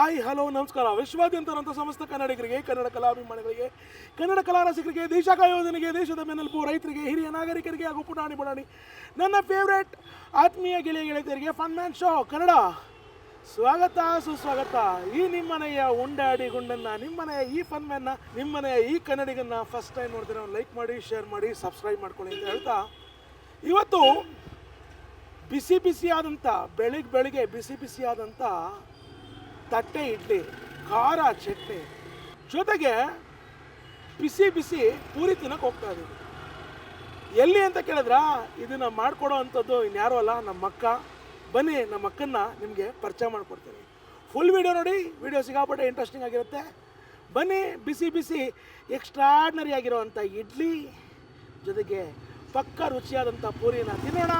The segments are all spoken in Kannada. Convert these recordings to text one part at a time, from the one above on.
ಹಾಯ್, ಹಲೋ, ನಮಸ್ಕಾರ. ವಿಶ್ವಾದ್ಯಂತರಂಥ ಸಮಸ್ತ ಕನ್ನಡಿಗರಿಗೆ, ಕನ್ನಡ ಕಲಾಭಿಮಾನಿಗಳಿಗೆ, ಕನ್ನಡ ಕಲಾ ರಸಿಕರಿಗೆ ದೇಶ ಕಾಯೋದನಿಗೆ ದೇಶದ ಬೆನ್ನೆಲುಬು ರೈತರಿಗೆ, ಹಿರಿಯ ನಾಗರಿಕರಿಗೆ ಹಾಗೂ ಪುಟಾಣಿ ಪುಟಾಣಿ ನನ್ನ ಫೇವ್ರೆಟ್ ಆತ್ಮೀಯ ಗೆಳೆಯ ಗೆಳೆಯರಿಗೆ ಫನ್ ಮ್ಯಾನ್ ಶೋ ಕನ್ನಡ. ಸ್ವಾಗತ, ಸುಸ್ವಾಗತ. ಈ ನಿಮ್ಮನೆಯ ಉಂಡಾಡಿ ಗುಂಡನ್ನ, ನಿಮ್ಮನೆಯ ಈ ಫನ್ ಮ್ಯಾನ್ನ ನಿಮ್ಮನೆಯ ಈ ಕನ್ನಡಿಗನ್ನ ಫಸ್ಟ್ ಟೈಮ್ ನೋಡ್ತೀರ ಲೈಕ್ ಮಾಡಿ ಶೇರ್ ಮಾಡಿ ಸಬ್ಸ್ಕ್ರೈಬ್ ಮಾಡ್ಕೊಳ್ಳಿ ಅಂತ ಹೇಳ್ತಾ, ಇವತ್ತು ಬಿಸಿ ಬಿಸಿಯಾದಂಥ ಬೆಳಿಗ್ಗೆ ಬೆಳಿಗ್ಗೆ ಬಿಸಿ ಬಿಸಿಯಾದಂಥ ತಟ್ಟೆ ಇಡ್ಲಿ, ಖಾರ ಚಟ್ನಿ. ಜೊತೆಗೆ ಬಿಸಿ ಬಿಸಿ ಪೂರಿ ತಿನ್ನಕ್ಕೆ ಹೋಗ್ತಾ ಇದ್ದೀವಿ. ಎಲ್ಲಿ ಅಂತ ಕೇಳಿದ್ರ, ಇದನ್ನು ಮಾಡಿಕೊಡೋ ಅಂಥದ್ದು ಇನ್ಯಾರೂ ಅಲ್ಲ, ನಮ್ಮ ಅಕ್ಕ. ಬನ್ನಿ, ನಮ್ಮ ಅಕ್ಕನ್ನ ನಿಮಗೆ ಪರಿಚಯ ಮಾಡಿಕೊಡ್ತೀನಿ. ಫುಲ್ ವಿಡಿಯೋ ನೋಡಿ ವಿಡಿಯೋ ಸಿಗಾಪಟ್ಟೆ ಇಂಟ್ರೆಸ್ಟಿಂಗ್ ಆಗಿರುತ್ತೆ. ಬನ್ನಿ, ಬಿಸಿ ಬಿಸಿ ಎಕ್ಸ್ಟ್ರಾಡ್ನರಿ ಆಗಿರೋವಂಥ ಇಡ್ಲಿ, ಜೊತೆಗೆ ಪಕ್ಕ ರುಚಿಯಾದಂಥ ಪೂರಿನ ತಿನ್ನೋಣ,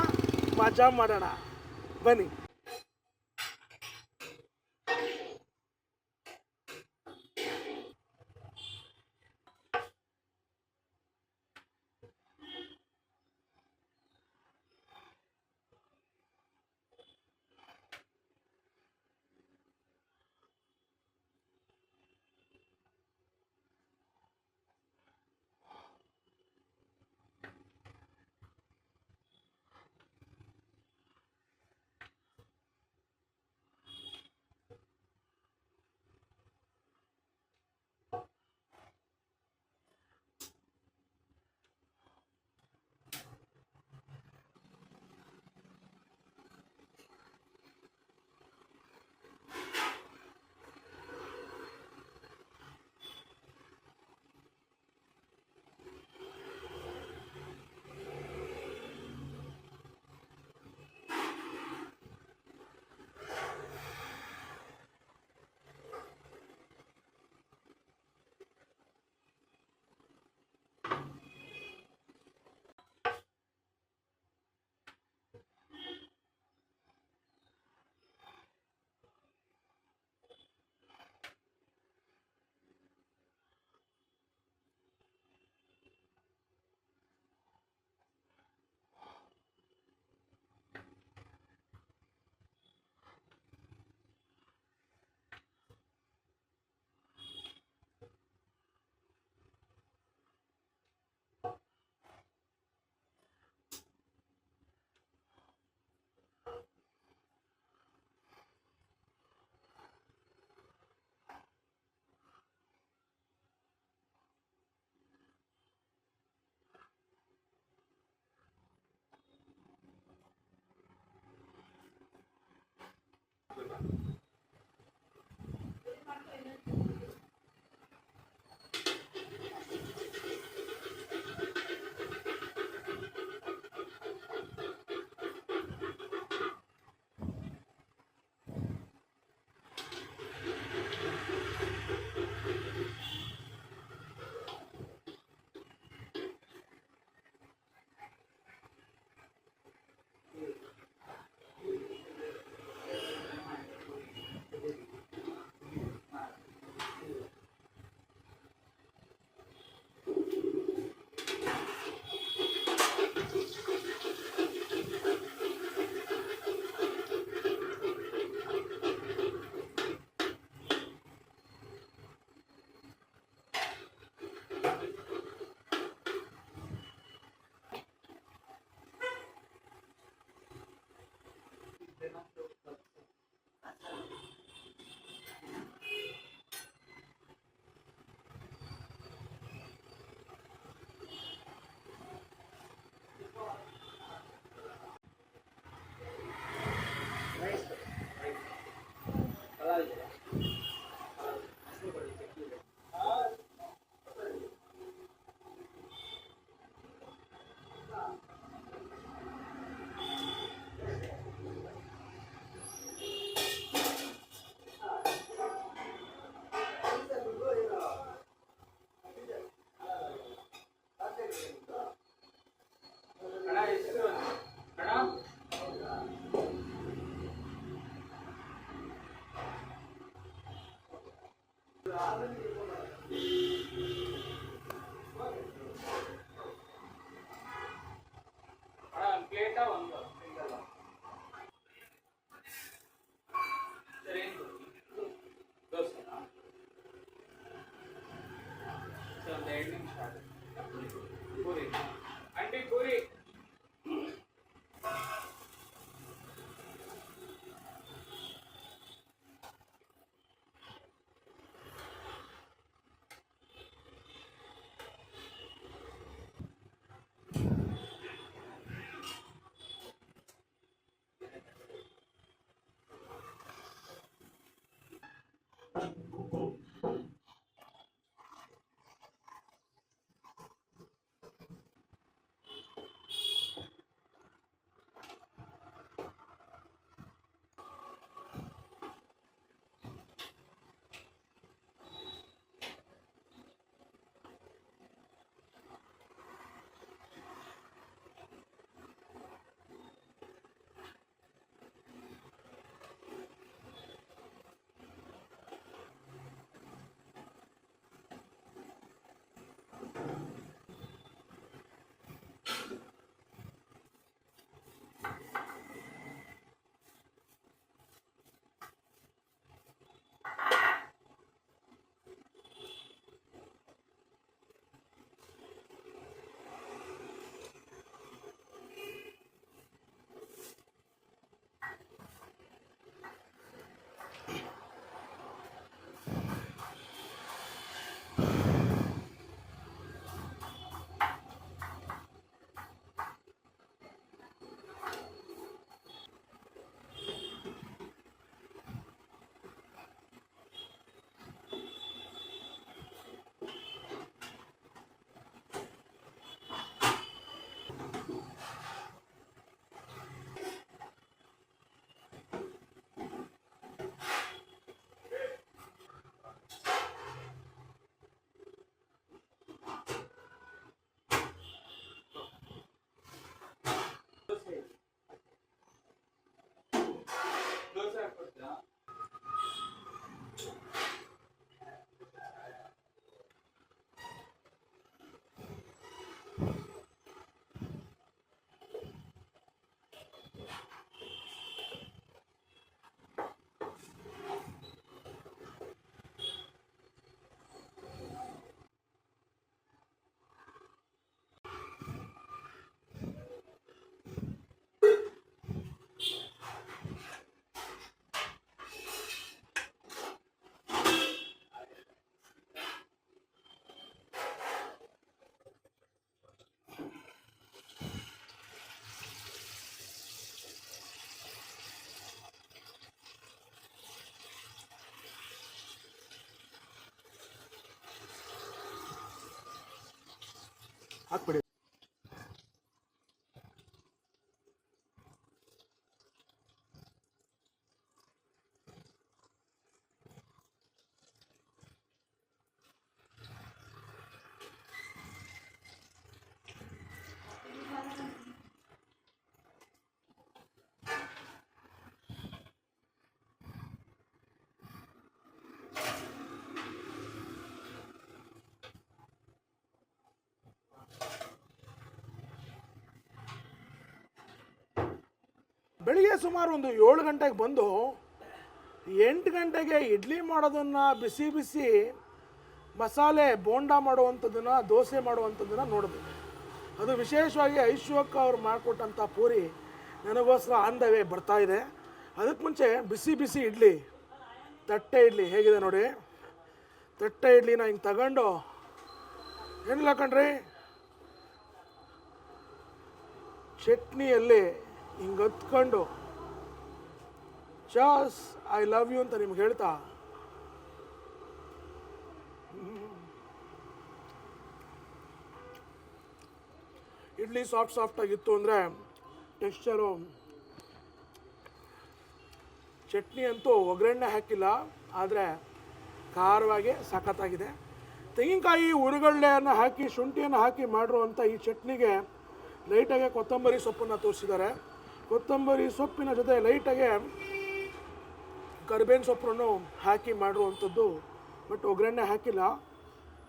ಮಜಾ ಮಾಡೋಣ. ಬನ್ನಿ. Hallelujah. ಹಾಕ್ಬಿಡಿ ಬೆಳಿಗ್ಗೆ ಸುಮಾರು ಒಂದು ಏಳು ಗಂಟೆಗೆ ಬಂದು ಎಂಟು ಗಂಟೆಗೆ ಇಡ್ಲಿ ಮಾಡೋದನ್ನು ಬಿಸಿ ಬಿಸಿ ಮಸಾಲೆ ಬೋಂಡ ಮಾಡುವಂಥದ್ದನ್ನು, ದೋಸೆ ಮಾಡುವಂಥದ್ದನ್ನು ನೋಡಿದೆ. ಅದು ವಿಶೇಷವಾಗಿ ಐಶ್ವಕ್ ಅವ್ರು ಮಾಡಿಕೊಟ್ಟಂಥ ಪೂರಿ ನನಗೋಸ್ಕರ ಆನ್ ದ ವೇ ಬರ್ತಾ ಇದೆ. ಅದಕ್ಕೆ ಮುಂಚೆ ಬಿಸಿ ಬಿಸಿ ಇಡ್ಲಿ, ತಟ್ಟೆ ಇಡ್ಲಿ ಹೇಗಿದೆ ನೋಡಿ. ತಟ್ಟೆ ಇಡ್ಲಿನ ಹಿಂಗೆ ತಗೊಂಡು ಏನಿಲ್ಲ ಕಣ್ರಿ, ಚಟ್ನಿಯಲ್ಲಿ ಹಿಂಗೆ ಹತ್ಕೊಂಡು ಚಾಸ್ ಐ ಲವ್ ಯು ಅಂತ ನಿಮ್ಗೆ ಹೇಳ್ತಾ? ಇಡ್ಲಿ ಸಾಫ್ಟ್ ಸಾಫ್ಟ್ ಆಗಿತ್ತು ಅಂದರೆ ಟೆಕ್ಸ್ಚರು ಚಟ್ನಿ ಅಂತೂ ಒಗ್ಗರಣೆ ಹಾಕಿಲ್ಲ, ಆದರೆ ಖಾರವಾಗಿ ಸಖತ್ತಾಗಿದೆ. ತೆಂಗಿನಕಾಯಿ ಉರುಗಳ್ಳೆಯನ್ನು ಹಾಕಿ, ಶುಂಠಿಯನ್ನು ಹಾಕಿ ಮಾಡಿರುವಂಥ ಈ ಚಟ್ನಿಗೆ ಲೈಟಾಗೆ ಕೊತ್ತಂಬರಿ ಸೊಪ್ಪನ್ನು ತೋರಿಸಿದ್ದಾರೆ. ಕೊತ್ತಂಬರಿ ಸೊಪ್ಪಿನ ಜೊತೆ ಲೈಟಾಗೆ ಕರಿಬೇವಿನ ಸೊಪ್ಪನ್ನು ಹಾಕಿ ಮಾಡಿರುವಂಥದ್ದು ಬಟ್ ಒಗ್ಗರಣೆ ಹಾಕಿಲ್ಲ.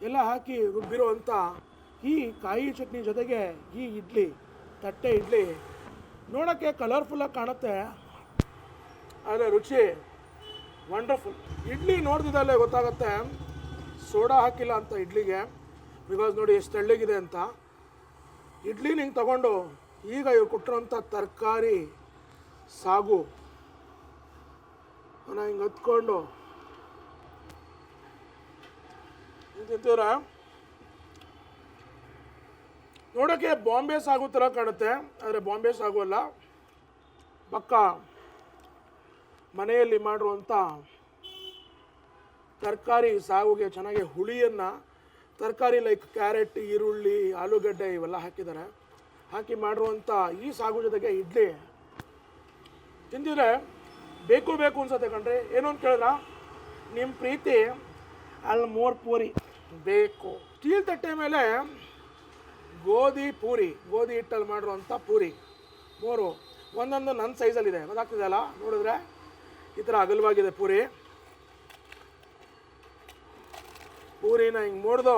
ಎಲ್ಲ ಹಾಕಿ ರುಬ್ಬಿರುವಂಥ ಈ ಕಾಯಿ ಚಟ್ನಿ ಜೊತೆಗೆ ಈ ಇಡ್ಲಿ, ತಟ್ಟೆ ಇಡ್ಲಿ ನೋಡೋಕ್ಕೆ ಕಲರ್ಫುಲ್ಲಾಗಿ ಕಾಣುತ್ತೆ. ಆದರೆ ರುಚಿ ವಂಡರ್ಫುಲ್ ಇಡ್ಲಿ ನೋಡ್ದಿದ್ದಲ್ಲೇ ಗೊತ್ತಾಗುತ್ತೆ ಸೋಡಾ ಹಾಕಿಲ್ಲ ಅಂತ ಇಡ್ಲಿಗೆ. ಬಿಕಾಸ್ ನೋಡಿ ಎಷ್ಟು ತೆಳ್ಳಗಿದೆ ಅಂತ. ಇಡ್ಲಿ ಹಿಂಗೆ ತಗೊಂಡು ಈಗ ಇವ್ರು ಕೊಟ್ಟಿರೋಂಥ ತರಕಾರಿ ಸಾಗು. ನಾನು ಹಿಂಗೆ ಹತ್ಕೊಂಡು. ತಿಂತೀವ್ರ? ನೋಡೋಕ್ಕೆ ಬಾಂಬೆ ಸಾಗು ಥರ ಕಾಣುತ್ತೆ, ಆದರೆ ಬಾಂಬೆ ಸಾಗು ಅಲ್ಲ. ಪಕ್ಕ ಮನೆಯಲ್ಲಿ ಮಾಡಿರುವಂಥ ತರಕಾರಿ ಸಾಗುಗೆ ಚೆನ್ನಾಗಿ ಹುಳಿಯನ್ನು, ತರಕಾರಿ ಲೈಕ್ ಕ್ಯಾರೆಟ್, ಈರುಳ್ಳಿ, ಆಲೂಗಡ್ಡೆ ಇವೆಲ್ಲ ಹಾಕಿದ್ದಾರೆ. ಹಾಕಿ ಮಾಡಿರುವಂಥ ಈ ಸಾಗು ಜೊತೆಗೆ ಇಡ್ಲಿ. ತಿಂದಿದ್ರೆ ಬೇಕು ಬೇಕು ಅನ್ಸುತ್ತೆ ಕಣ್ರಿ. ಏನು ಅಂತ ಕೇಳಿದ್ರ? ನಿಮ್ಮ ಪ್ರೀತಿ ಅಲ್ಲಿ ಮೋರ್ ಪೂರಿ. ಬೇಕು. ಸ್ಟೀಲ್ ತಟ್ಟೆ ಮೇಲೆ ಗೋಧಿ ಪೂರಿ, ಗೋಧಿ ಹಿಟ್ಟಲ್ಲಿ ಮಾಡಿರುವಂಥ ಪೂರಿ. ಮೂರು. ಒಂದೊಂದು ನನ್ನ ಸೈಜಲ್ಲಿದೆ ಗೊತ್ತಾಗ್ತಿದೆಯಲ್ಲ ನೋಡಿದ್ರೆ ಈ ಥರ ಅಗಲವಾಗಿದೆ ಪೂರಿ. ಪೂರಿನ ಹಿಂಗೆ ಮುಡ್ದು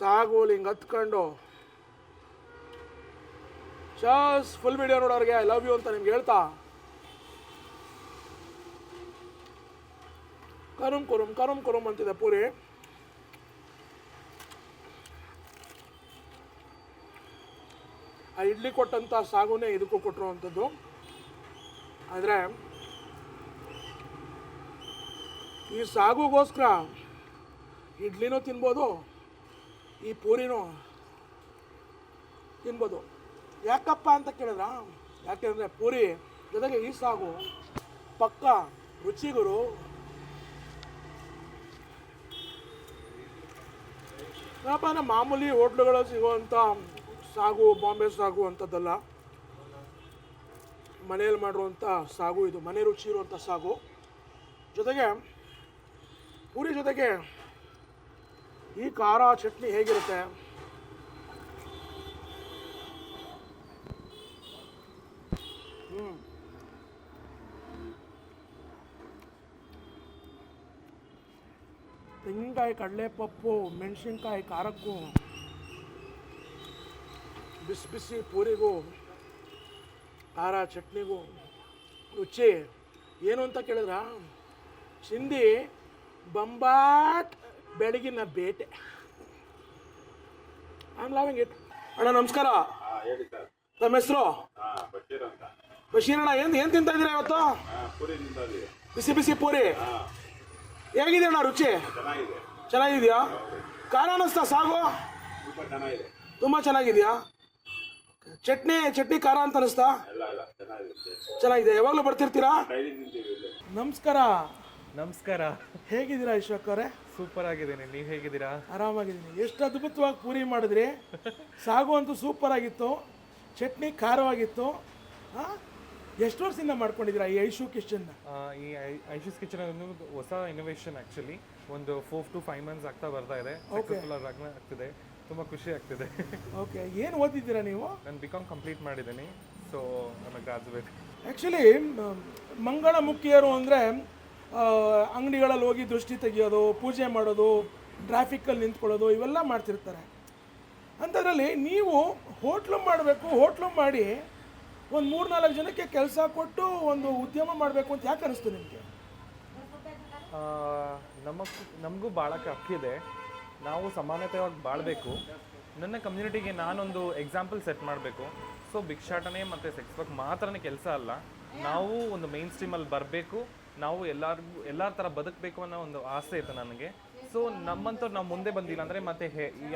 ಸಾಗೋಲಿ ಹಿಂಗೆ ಹತ್ಕೊಂಡು. ಚಾಸ್ ಫುಲ್ ವಿಡಿಯೋ ನೋಡೋರಿಗೆ ಐ ಲವ್ ಯು ಅಂತ ನಿಮ್ಗೆ ಹೇಳ್ತಾ? ಕರುಮ್ ಕುರುಮ್ ಕರುಮ್ ಕುರುಮ್ ಅಂತಿದೆ ಪೂರಿ. ಆ ಇಡ್ಲಿ ಕೊಟ್ಟಂಥ ಸಾಗುನೇ ಇದಕ್ಕೂ ಕೊಟ್ಟಿರುವಂಥದ್ದು ಆದರೆ, ಈ ಸಾಗುಗೋಸ್ಕರ ಇಡ್ಲಿನೂ ತಿನ್ಬೋದು ಈ ಪೂರಿನೂ ತಿನ್ಬೋದು. ಯಾಕಪ್ಪ ಅಂತ ಕೇಳಿದ್ರ? ಯಾಕೆಂದರೆ ಪೂರಿ ಜೊತೆಗೆ ಈ ಸಾಗು ಪಕ್ಕ ರುಚಿಗುರು. ಏನಪ್ಪ ಅಂದರೆ ಮಾಮೂಲಿ ಹೋಟ್ಲುಗಳಲ್ಲಿ ಸಿಗುವಂಥ ಸಾಗು, ಬಾಂಬೆ ಸಾಗು ಅಂಥದ್ದಲ್ಲ. ಮನೆಯಲ್ಲಿ ಮಾಡಿರುವಂಥ ಸಾಗು ಇದು, ಮನೆ ರುಚಿ ಇರುವಂಥ ಸಾಗು. ಜೊತೆಗೆ ಪೂರಿ ಜೊತೆಗೆ ಈ ಖಾರ ಚಟ್ನಿ ಹೇಗಿರುತ್ತೆ ಹ್ಮ್. ತೆಂಗಿನಕಾಯಿ, ಕಡಲೆಪಪ್ಪು, ಮೆಣಸಿನ್ಕಾಯಿ, ಖಾರಕ್ಕೂ, ಬಿಸಿ ಬಿಸಿ ಪೂರಿಗೂ, ಖಾರ ಚಟ್ನಿಗೂ ರುಚಿ ಏನು ಅಂತ ಕೇಳಿದ್ರ ಚಿಂದಿ ಬಂಬಾಟ್ ಬೆಳಗಿನ ಬೇಟೆ ಐಮ್ ಲವಿಂಗ್ ಇಟ್ ಅಣ್ಣ ನಮಸ್ಕಾರ. ಹಾ ಹೇಳಿ ಸರ್. ನಮ್ಮ ಹೆಸರು? ಬಶೀರ್ ಅಂತ. ಬಶೀರ್ ಅಣ್ಣ ಏನು ಏನು ತಿಂತಾ ಇದ್ದೀರಾ ಇವತ್ತು? ಬಿಸಿ ಬಿಸಿ ಪೂರಿ. ಹೇಗಿದೆ ಅಣ್ಣ ರುಚಿ? ಚೆನ್ನಾಗಿದೆ. ಚೆನ್ನಾಗಿದೆಯಾ? ಖಾರ ಅನ್ನಿಸ್ತಾ ಸಾಗು? ತುಂಬ ಚೆನ್ನಾಗಿದ್ಯಾ ತುಂಬ ಚೆನ್ನಾಗಿದೆಯಾ? ಚಟ್ನಿ ಚಟ್ನಿ ಖಾರ ಅಂತ ಅನಿಸ್ತಾ? ಚೆನ್ನಾಗಿದೆ. ಯಾವಾಗಲೂ ಬರ್ತಿರ್ತೀರಾ? ನಮಸ್ಕಾರ. ನಮಸ್ಕಾರ. ಹೇಗಿದ್ದೀರಾ ಅಶೋಕ್ ಅವರೇ? ಸೂಪರ್ ಆಗಿದ್ದೀನಿ. ನೀವು ಹೇಗಿದ್ದೀರಾ? ಆರಾಮಾಗಿದ್ದೀನಿ. ಎಷ್ಟು ಅದ್ಭುತವಾಗಿ ಪೂರಿ ಮಾಡಿದ್ರಿ? ಸಾಗು ಅಂತೂ ಸೂಪರ್ ಆಗಿತ್ತು. ಚಟ್ನಿ ಖಾರವಾಗಿತ್ತು. ಹಾಂ ಎಷ್ಟು ವರ್ಷದಿಂದ ಮಾಡ್ಕೊಂಡಿದ್ದೀರಾ ಈ ಐಶು ಕಿಚನ್? ಈ ಐಶಿಸ್ ಕಿಚನ್ ಅನ್ನೋದು ಹೊಸ ಇನೋವೇಷನ್ ಆ್ಯಕ್ಚುಲಿ ಒಂದು ಫೋರ್ ಟು ಫೈವ್ ಮಂತ್ಸ್ ಆಗ್ತಾ ಬರ್ತಾ ಇದೆ. ಆಗ್ತಿದೆ. ತುಂಬ ಖುಷಿ ಆಗ್ತಿದೆ. ಓಕೆ ಏನು ಓದಿದ್ದೀರಾ ನೀವು? ನಾನು ಬಿ ಕಾಮ್ ಕಂಪ್ಲೀಟ್ ಮಾಡಿದ್ದೀನಿ. ಸೊ ನನ್ನ ಗ್ರಾಜುಯೇಟ್ ಆ್ಯಕ್ಚುಲಿ ಮಂಗಳ ಮುಖಿಯರು ಅಂದರೆ ಅಂಗಡಿಗಳಲ್ಲಿ ಹೋಗಿ ದೃಷ್ಟಿ ತೆಗಿಯೋದು, ಪೂಜೆ ಮಾಡೋದು ಟ್ರಾಫಿಕ್ಕಲ್ಲಿ ನಿಂತ್ಕೊಳ್ಳೋದು, ಇವೆಲ್ಲ ಮಾಡ್ತಿರ್ತಾರೆ. ಅಂಥದ್ರಲ್ಲಿ ನೀವು ಹೋಟ್ಲು ಮಾಡಬೇಕು, ಹೋಟ್ಲು ಮಾಡಿ ಒಂದು ಮೂರು ನಾಲ್ಕು ಜನಕ್ಕೆ ಕೆಲಸ ಕೊಟ್ಟು ಒಂದು ಉದ್ಯಮ ಮಾಡಬೇಕು ಅಂತ ಯಾಕೆ ಅನಿಸ್ತು ನಿಮಗೆ? ನಮಗ್ ನಮಗೂ ಭಾಳ ಹಕ್ಕಿದೆ ನಾವು ಸಮಾನತೆಯಾಗಿ ಬಾಳಬೇಕು. ನನ್ನ ಕಮ್ಯುನಿಟಿಗೆ ನಾನೊಂದು ಎಕ್ಸಾಂಪಲ್ ಸೆಟ್ ಮಾಡಬೇಕು. ಸೊ ಭಿಕ್ಷಾಟನೆ ಮತ್ತು ಸೆಕ್ಸ್ ವರ್ಕ್ ಮಾತ್ರನೇ ಕೆಲಸ ಅಲ್ಲ. ನಾವು ಒಂದು ಮೇನ್ ಸ್ಟ್ರೀಮಲ್ಲಿ ಬರಬೇಕು. ನಾವು ಎಲ್ಲರಿಗೂ, ಎಲ್ಲರ ಥರ ಬದುಕಬೇಕು ಅನ್ನೋ ಒಂದು ಆಸೆ ಇತ್ತು ನನಗೆ. ಸೊ ನಮ್ಮಂಥವ್ರು ನಾವು ಮುಂದೆ ಬಂದಿಲ್ಲ ಅಂದರೆ ಮತ್ತೆ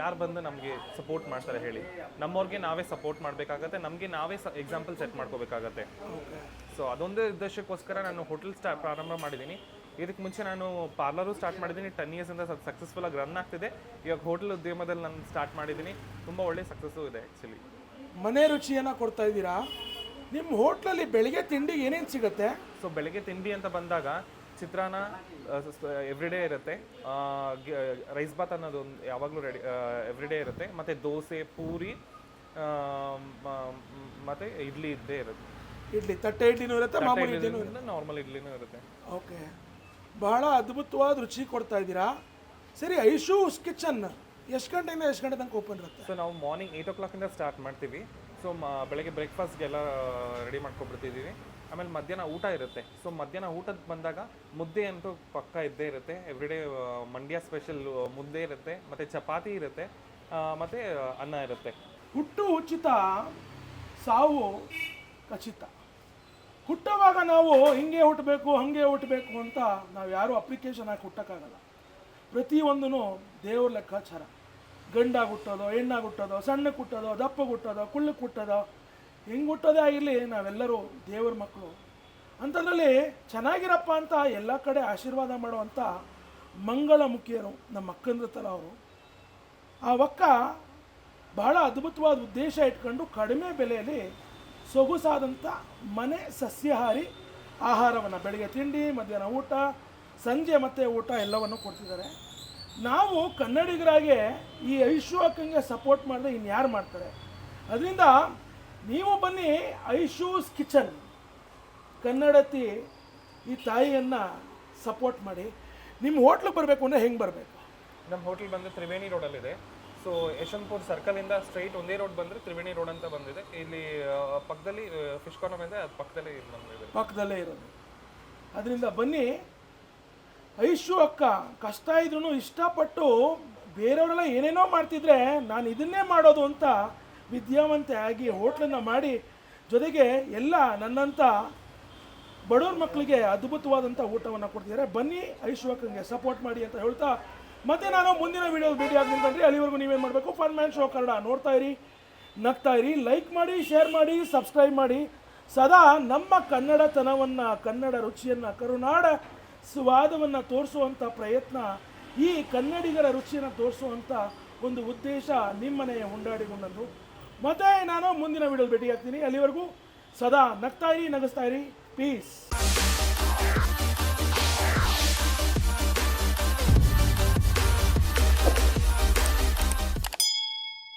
ಯಾರು ಬಂದು ನಮಗೆ ಸಪೋರ್ಟ್ ಮಾಡ್ತಾರೆ ಹೇಳಿ. ನಮ್ಮವ್ರಿಗೆ ನಾವೇ ಸಪೋರ್ಟ್ ಮಾಡಬೇಕಾಗತ್ತೆ, ನಮಗೆ ನಾವೇ ಎಕ್ಸಾಂಪಲ್ ಸೆಟ್ ಮಾಡ್ಕೋಬೇಕಾಗತ್ತೆ. ಸೊ ಅದೊಂದೇ ಉದ್ದೇಶಕ್ಕೋಸ್ಕರ ನಾನು ಹೋಟೆಲ್ ಸ್ಟಾ, ಪ್ರಾರಂಭ ಮಾಡಿದ್ದೀನಿ. ಇದಕ್ಕೆ ಮುಂಚೆ ನಾನು ಪಾರ್ಲರು ಸ್ಟಾರ್ಟ್ ಮಾಡಿದ್ದೀನಿ. ಟೆನ್ ಇಯರ್ಸಿಂದ ಸಕ್ಸಸ್ಫುಲ್ ಆಗಿ ರನ್ ಆಗ್ತಿದೆ. ಇವಾಗ ಹೋಟೆಲ್ ಉದ್ಯಮದಲ್ಲಿ ನಾನು ಸ್ಟಾರ್ಟ್ ಮಾಡಿದ್ದೀನಿ. ತುಂಬ ಒಳ್ಳೆ ಸಕ್ಸಸ್ಸು ಇದೆ ಆ್ಯಕ್ಚುಲಿ ಮನೆ ರುಚಿಯನ್ನು ಕೊಡ್ತಾ ಇದ್ದೀರಾ? ನಿಮ್ಮ ಹೋಟ್ಲಲ್ಲಿ ಬೆಳಿಗ್ಗೆ ತಿಂಡಿ ಏನೇನು ಸಿಗುತ್ತೆ? ಸೊ ಬೆಳಗ್ಗೆ ತಿಂಡಿ ಅಂತ ಬಂದಾಗ ಚಿತ್ರಾನ್ನ ಎವ್ರಿಡೇ ಇರುತ್ತೆ. ರೈಸ್ ಬಾತ್ ಅನ್ನೋದು ಒಂದು ಯಾವಾಗಲೂ ರೆಡಿ ಎವ್ರಿಡೇ ಇರುತ್ತೆ. ಮತ್ತು ದೋಸೆ ಪೂರಿ ಮತ್ತು ಇಡ್ಲಿ ಇದ್ದೇ ಇರುತ್ತೆ. ಇಡ್ಲಿ ತಟ್ಟೆ ಇಡ್ಲಿನೂ ಇರುತ್ತೆ ಮಾಮೂಲಿ ಇಡ್ಲಿನೂ ನಾರ್ಮಲ್ ಇಡ್ಲಿನೂ ಇರುತ್ತೆ. ಓಕೆ. ಬಹಳ ಅದ್ಭುತವಾದ ರುಚಿ ಕೊಡ್ತಾ ಇದ್ದೀರಾ? ಸರಿ ಐಶೂಸ್ ಕಿಚನ್. ಎಷ್ಟು ಗಂಟೆಯಿಂದ ಎಷ್ಟು ಗಂಟೆ ತನಕ ಓಪನ್ ಇರುತ್ತೆ? ಸೊ ನಾವು ಮಾರ್ನಿಂಗ್ ಏಯ್ಟ್ ಓ ಕ್ಲಾಕಿಂದ ಸ್ಟಾರ್ಟ್ ಮಾಡ್ತೀವಿ. ಸೊ ಮ, ಬೆಳಗ್ಗೆ ಬ್ರೇಕ್ಫಾಸ್ಟ್ಗೆಲ್ಲ ರೆಡಿ ಮಾಡ್ಕೊಬಿಡ್ತಿದ್ದೀವಿ ಆಮೇಲೆ ಮಧ್ಯಾಹ್ನ ಊಟ ಇರುತ್ತೆ. ಸೊ ಮಧ್ಯಾಹ್ನ ಊಟದ ಬಂದಾಗ ಮುದ್ದೆ ಅಂತೂ ಪಕ್ಕ ಇದ್ದೇ ಇರುತ್ತೆ. ಎವ್ರಿಡೇ ಮಂಡ್ಯ ಸ್ಪೆಷಲ್ ಮುದ್ದೆ ಇರುತ್ತೆ. ಮತ್ತು ಚಪಾತಿ ಇರುತ್ತೆ. ಮತ್ತು ಅನ್ನ ಇರುತ್ತೆ. ಹುಟ್ಟು ಉಚಿತ, ಸಾವು ಖಚಿತ. ಹುಟ್ಟುವಾಗ ನಾವು ಹಿಂಗೆ ಹುಟ್ಟಬೇಕು, ಹಾಗೆ ಹುಟ್ಟಬೇಕು ಅಂತ ನಾವು ಯಾರೂ ಅಪ್ಲಿಕೇಶನ್ ಹಾಕಿ ಹುಟ್ಟೋಕ್ಕಾಗಲ್ಲ. ಪ್ರತಿಯೊಂದೂ ದೇವ್ರ ಲೆಕ್ಕಾಚಾರ. ಗಂಡಾಗಿ ಹೆಣ್ಣಾಗುಟ್ಟೋದೋ ಸಣ್ಣ ಕುಟ್ಟೋದೋ ದಪ್ಪ ಹುಟ್ಟೋದು ಕುಳ್ಳು ಕುಟ್ಟೋದೋ ಹೆಂಗೆ ಹುಟ್ಟೋದೇ ಆಗಿರಲಿ ನಾವೆಲ್ಲರೂ ದೇವ್ರ ಮಕ್ಕಳು. ಅಂಥದ್ರಲ್ಲಿ ಚೆನ್ನಾಗಿರಪ್ಪ ಅಂತ ಎಲ್ಲ ಕಡೆ ಆಶೀರ್ವಾದ ಮಾಡುವಂಥ ಮಂಗಳ ಮುಖಿಯರು ನಮ್ಮ ಅಕ್ಕಂದ್ರ ಥರ ಅವರು. ಆ ಒಕ್ಕ ಬಹಳ ಅದ್ಭುತವಾದ ಉದ್ದೇಶ ಇಟ್ಕೊಂಡು ಕಡಿಮೆ ಬೆಲೆಯಲ್ಲಿ ಸೊಗುಸಾದಂಥ ಮನೆ ಸಸ್ಯಾಹಾರಿ ಆಹಾರವನ್ನು, ಬೆಳಗ್ಗೆ ತಿಂಡಿ, ಮಧ್ಯಾಹ್ನ ಊಟ, ಸಂಜೆ ಮತ್ತೆ ಊಟ ಎಲ್ಲವನ್ನು ಕೊಡ್ತಿದ್ದಾರೆ. ನಾವು ಕನ್ನಡಿಗರಾಗೆ ಈ ಐಶು ಅಕ್ಕಂಗೆ ಸಪೋರ್ಟ್ ಮಾಡಿದ್ರೆ ಇನ್ಯಾರು ಮಾಡ್ತಾರೆ? ಅದರಿಂದ ನೀವು ಬನ್ನಿ ಐಶೂಸ್ ಕಿಚನ್ ಕನ್ನಡತಿ ಈ ತಾಯಿಯನ್ನು ಸಪೋರ್ಟ್ ಮಾಡಿ. ನಿಮ್ಮ ಹೋಟ್ಲಿಗೆ ಬರಬೇಕು ಅಂದರೆ ಹೆಂಗೆ ಬರಬೇಕು? ನಮ್ಮ ಹೋಟ್ಲ್ ಬಂದು ತ್ರಿವೇಣಿ ರೋಡಲ್ಲಿದೆ. ಸೊ ಯಶವಂತಪುರ್ ಸರ್ಕಲಿಂದ ಸ್ಟ್ರೈಟ್ ಒಂದೇ ರೋಡ್ ಬಂದರೆ ತ್ರಿವೇಣಿ ರೋಡ್ ಅಂತ ಬಂದಿದೆ. ಇಲ್ಲಿ ಪಕ್ಕದಲ್ಲಿ ಫಿಶ್ ಕಾರ್ನರ್ ಇದೆ ಅದು ಪಕ್ಕದಲ್ಲೇ ಬಂದಿದೆ ಪಕ್ಕದಲ್ಲೇ ಇರೋದು. ಅದರಿಂದ ಬನ್ನಿ ಐಶು ಅಕ್ಕ ಕಷ್ಟ ಇದ್ರೂ ಇಷ್ಟಪಟ್ಟು ಬೇರೆಯವರೆಲ್ಲ ಏನೇನೋ ಮಾಡ್ತಿದ್ರೆ ನಾನು ಇದನ್ನೇ ಮಾಡೋದು ಅಂತ ವಿದ್ಯಾವಂತೆ ಆಗಿ ಹೋಟ್ಲನ್ನು ಮಾಡಿ, ಜೊತೆಗೆ ಎಲ್ಲ ನನ್ನಂಥ ಬಡವ್ರ ಮಕ್ಕಳಿಗೆ ಅದ್ಭುತವಾದಂಥ ಊಟವನ್ನು ಕೊಡ್ತಿದ್ದಾರೆ ಬನ್ನಿ ಐಶು ಅಕ್ಕನಿಗೆ ಸಪೋರ್ಟ್ ಮಾಡಿ ಅಂತ ಹೇಳ್ತಾ, ಮತ್ತೆ ನಾನು ಮುಂದಿನ ವೀಡಿಯೋ ಭೇಟಿ ಆಗ್ತೀನಿ ಅಲ್ಲಿವರೆಗೂ ನೀವೇನು ಮಾಡಬೇಕು? ಫನ್ ಮ್ಯಾನ್ ಶೋ ಕನ್ನಡ ನೋಡ್ತಾ ಇರಿ, ನಗ್ತಾ ಇರಿ ಲೈಕ್ ಮಾಡಿ ಶೇರ್ ಮಾಡಿ ಸಬ್ಸ್ಕ್ರೈಬ್ ಮಾಡಿ. ಸದಾ ನಮ್ಮ ಕನ್ನಡತನವನ್ನು, ಕನ್ನಡ ರುಚಿಯನ್ನು, ಕರುನಾಡ ಸ್ವಾದವನ್ನು ತೋರಿಸುವಂಥ ಪ್ರಯತ್ನ, ಈ ಕನ್ನಡಿಗರ ರುಚಿಯನ್ನು ತೋರಿಸುವಂಥ ಒಂದು ಉದ್ದೇಶ ನಿಮ್ಮನೆಯ ಹುಂಡಾಡಿಗೊಂಡದ್ದು. ಮತ್ತೆ ನಾನು ಮುಂದಿನ ವಿಡಿಯೋ ಭೇಟಿಯಾಗ್ತೀನಿ. ಅಲ್ಲಿವರೆಗೂ ಸದಾ ನಗ್ತಾ ಇರಿ, ನಗಿಸ್ತಾ ಇರಿ. ಪೀಸ್